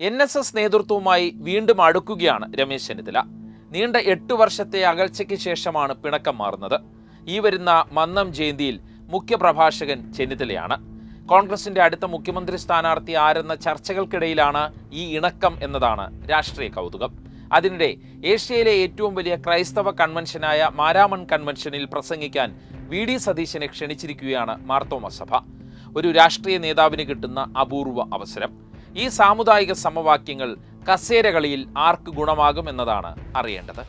N S S നേതൃത്വവുമായി വീണ്ടും അടുക്കുകയാണ് രമേശ് ചെന്നിത്തല. നീണ്ട എട്ട് വർഷത്തെ അകൽച്ചയ്ക്ക് ശേഷമാണ് പിണക്കം മാറുന്നത്. ഈ വരുന്ന മന്നം ജയന്തിയിൽ മുഖ്യപ്രഭാഷകൻ ചെന്നിത്തലയാണ്. കോൺഗ്രസിന്റെ അടുത്ത മുഖ്യമന്ത്രി സ്ഥാനാർത്ഥി ആരെന്ന ചർച്ചകൾക്കിടയിലാണ് ഈ ഇണക്കം എന്നതാണ് രാഷ്ട്രീയ കൗതുകം. അതിനിടെ ഏഷ്യയിലെ ഏറ്റവും വലിയ ക്രൈസ്തവ കൺവെൻഷനായ മാരാമൺ കൺവെൻഷനിൽ പ്രസംഗിക്കാൻ വി ഡി സതീശനെ ക്ഷണിച്ചിരിക്കുകയാണ് മാർത്തോമ സഭ. ഒരു രാഷ്ട്രീയ നേതാവിന് കിട്ടുന്ന അപൂർവ അവസരം. ഈ സാമുദായിക സമവാക്യങ്ങൾ കസേരകളിയിൽ ആർക്ക് ഗുണമാകും എന്നതാണ് അറിയേണ്ടത്.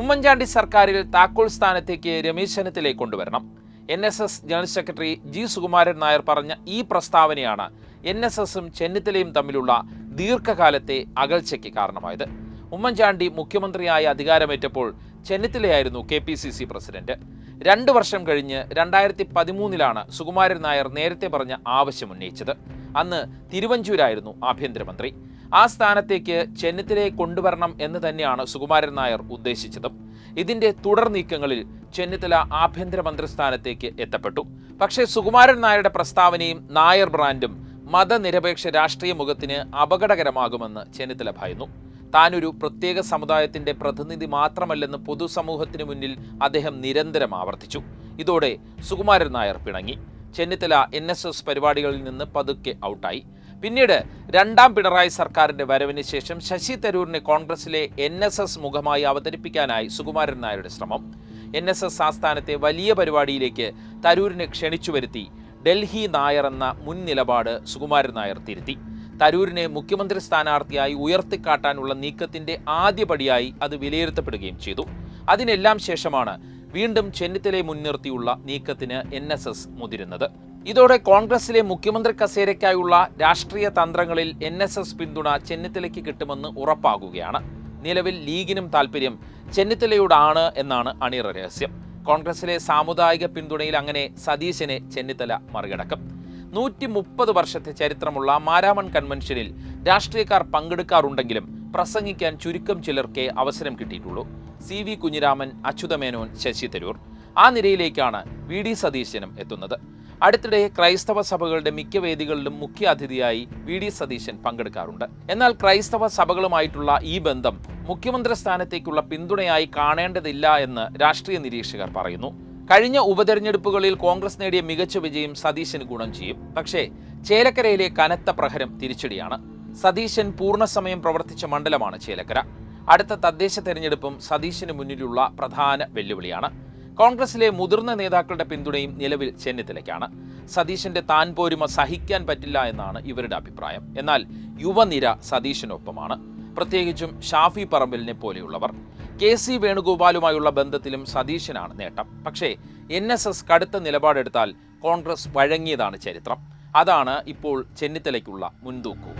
ഉമ്മൻചാണ്ടി സർക്കാരിൽ താക്കോൽ സ്ഥാനത്തേക്ക് രമേശ് ചെന്നിത്തലയെ കൊണ്ടുവരണം. N S S general secretary G Sukumaran Nair പറഞ്ഞ ഈ പ്രസ്താവനയാണ് എൻ എസ് എസും ചെന്നിത്തലയും തമ്മിലുള്ള ദീർഘകാലത്തെ അകൽച്ചയ്ക്ക് കാരണമായത്. ഉമ്മൻചാണ്ടി മുഖ്യമന്ത്രിയായി അധികാരമേറ്റപ്പോൾ ചെന്നിത്തലയായിരുന്നു K P C C president. രണ്ടു വർഷം കഴിഞ്ഞ് രണ്ടായിരത്തി പതിമൂന്നിലാണ് സുകുമാരൻ നായർ നേരത്തെ പറഞ്ഞ ആവശ്യം ഉന്നയിച്ചത്. അന്ന് തിരുവഞ്ചൂരായിരുന്നു ആഭ്യന്തരമന്ത്രി. ആ സ്ഥാനത്തേക്ക് ചെന്നിത്തലയെ കൊണ്ടുവരണം എന്ന് തന്നെയാണ് സുകുമാരൻ നായർ ഉദ്ദേശിച്ചതും. ഇതിന്റെ തുടർ നീക്കങ്ങളിൽ ചെന്നിത്തല ആഭ്യന്തരമന്ത്രി സ്ഥാനത്തേക്ക് എത്തപ്പെട്ടു. പക്ഷേ സുകുമാരൻ നായരുടെ പ്രസ്താവനയും നായർ ബ്രാൻഡും മതനിരപേക്ഷ രാഷ്ട്രീയ മുഖത്തിന് അപകടകരമാകുമെന്ന് ചെന്നിത്തല ഭയന്നു. താനൊരു പ്രത്യേക സമുദായത്തിന്റെ പ്രതിനിധി മാത്രമല്ലെന്ന് പൊതുസമൂഹത്തിന് മുന്നിൽ അദ്ദേഹം നിരന്തരം ആവർത്തിച്ചു. ഇതോടെ സുകുമാരൻ നായർ പിണങ്ങി. ചെന്നിത്തല എൻ എസ് എസ് പരിപാടികളിൽ നിന്ന് പതുക്കെ ഔട്ടായി. പിന്നീട് രണ്ടാം പിണറായി സർക്കാരിന്റെ വരവിന് ശേഷം ശശി തരൂരിനെ കോൺഗ്രസിലെ എൻ എസ് എസ് മുഖമായി അവതരിപ്പിക്കാനായി സുകുമാരൻ നായരുടെ ശ്രമം. എൻ എസ് എസ് ആസ്ഥാനത്തെ വലിയ പരിപാടിയിലേക്ക് തരൂരിനെ ക്ഷണിച്ചു വരുത്തി ഡൽഹി നായർ എന്ന മുൻ നിലപാട് സുകുമാരൻ നായർ തിരുത്തി. തരൂരിനെ മുഖ്യമന്ത്രി സ്ഥാനാർത്ഥിയായി ഉയർത്തിക്കാട്ടാനുള്ള നീക്കത്തിന്റെ ആദ്യപടിയായി അത് വിലയിരുത്തപ്പെടുകയും ചെയ്തു. അതിനെല്ലാം ശേഷമാണ് വീണ്ടും ചെന്നിത്തലയെ മുൻനിർത്തിയുള്ള നീക്കത്തിന് എൻ എസ് എസ് മുതിരുന്നത്. ഇതോടെ കോൺഗ്രസിലെ മുഖ്യമന്ത്രി കസേരയ്ക്കായുള്ള രാഷ്ട്രീയ തന്ത്രങ്ങളിൽ എൻ എസ് എസ് പിന്തുണ ചെന്നിത്തലയ്ക്ക് കിട്ടുമെന്ന് ഉറപ്പാകുകയാണ്. നിലവിൽ ലീഗിനും താല്പര്യം ചെന്നിത്തലയോടാണ് എന്നാണ് അണിയറ രഹസ്യം. കോൺഗ്രസിലെ സാമുദായിക പിന്തുണയിൽ അങ്ങനെ സതീശനെ ചെന്നിത്തല മറികടക്കും. നൂറ്റി മുപ്പത് വർഷത്തെ ചരിത്രമുള്ള മാരാമൺ കൺവെൻഷനിൽ രാഷ്ട്രീയക്കാർ പങ്കെടുക്കാറുണ്ടെങ്കിലും പ്രസംഗിക്കാൻ ചുരുക്കം ചിലർക്കേ അവസരം കിട്ടിയിട്ടുള്ളൂ. C V Kunhiraman Achuthamenon Sasi Tharoor. ആ നിരയിലേക്കാണ് വി ഡി സതീശനും എത്തുന്നത്. അടുത്തിടെ ക്രൈസ്തവ സഭകളുടെ മിക്ക വേദികളിലും മുഖ്യ അതിഥിയായി വി ഡി സതീശൻ പങ്കെടുക്കാറുണ്ട്. എന്നാൽ ക്രൈസ്തവ സഭകളുമായിട്ടുള്ള ഈ ബന്ധം മുഖ്യമന്ത്രി സ്ഥാനത്തേക്കുള്ള പിന്തുണയായി കാണേണ്ടതില്ല എന്ന് രാഷ്ട്രീയ നിരീക്ഷകർ പറയുന്നു. കഴിഞ്ഞ ഉപതെരഞ്ഞെടുപ്പുകളിൽ കോൺഗ്രസ് നേടിയ മികച്ച വിജയം സതീശന് ഗുണം ചെയ്യും. പക്ഷേ ചേലക്കരയിലെ കനത്ത പ്രഹരം തിരിച്ചടിയാണ്. സതീശൻ പൂർണസമയം പ്രവർത്തിച്ച മണ്ഡലമാണ് ചേലക്കര. അടുത്ത തദ്ദേശ തെരഞ്ഞെടുപ്പും സതീശന് മുന്നിലുള്ള പ്രധാന വെല്ലുവിളിയാണ്. കോൺഗ്രസിലെ മുതിർന്ന നേതാക്കളുടെ പിന്തുണയും നിലവിൽ ചെന്നിത്തലയ്ക്കാണ്. സതീശന്റെ താൻ പോരുമ സഹിക്കാൻ പറ്റില്ല എന്നാണ് ഇവരുടെ അഭിപ്രായം. എന്നാൽ യുവനിര സതീശനൊപ്പമാണ്. പ്രത്യേകിച്ചും ഷാഫി പറമ്പലിനെ പോലെയുള്ളവർ. കെ സി വേണുഗോപാലുമായുള്ള ബന്ധത്തിലും സതീശനാണ് നേട്ടം. പക്ഷേ എൻ എസ് എസ് കടുത്ത നിലപാടെടുത്താൽ കോൺഗ്രസ് വഴങ്ങിയതാണ് ചരിത്രം. അതാണ് ഇപ്പോൾ ചെന്നിത്തലയ്ക്കുള്ള മുൻതൂക്കവും.